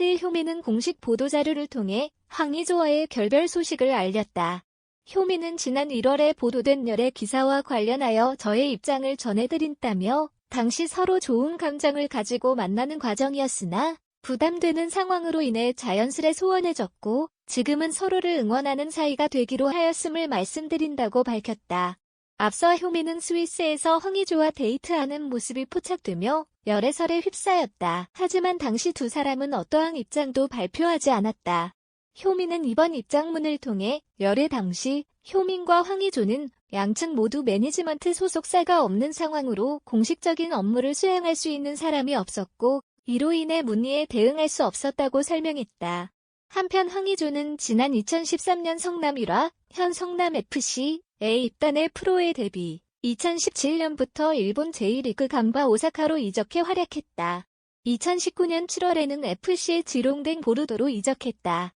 8일 효민은 공식 보도자료를 통해 황희조와의 결별 소식을 알렸다. 효민은 지난 1월에 보도된 열애 기사와 관련하여 저의 입장을 전해드린다며 당시 서로 좋은 감정을 가지고 만나는 과정이었으나 부담되는 상황으로 인해 자연스레 소원해졌고 지금은 서로를 응원하는 사이가 되기로 하였음을 말씀드린다고 밝혔다. 앞서 효민은 스위스에서 황희조와 데이트하는 모습이 포착되며 열애설에 휩싸였다. 하지만 당시 두 사람은 어떠한 입장도 발표하지 않았다. 효민은 이번 입장문을 통해 열애 당시 효민과 황희조는 양측 모두 매니지먼트 소속사가 없는 상황으로 공식적인 업무를 수행할 수 있는 사람이 없었고 이로 인해 문의에 대응할 수 없었다고 설명했다. 한편 황희조는 지난 2013년 성남 1화, 현 성남FC 에 입단해 프로에 데뷔, 2017년부터 일본 제1리그 간바 오사카로 이적해 활약했다. 2019년 7월에는 FC 지롱댕 보르도로 이적했다.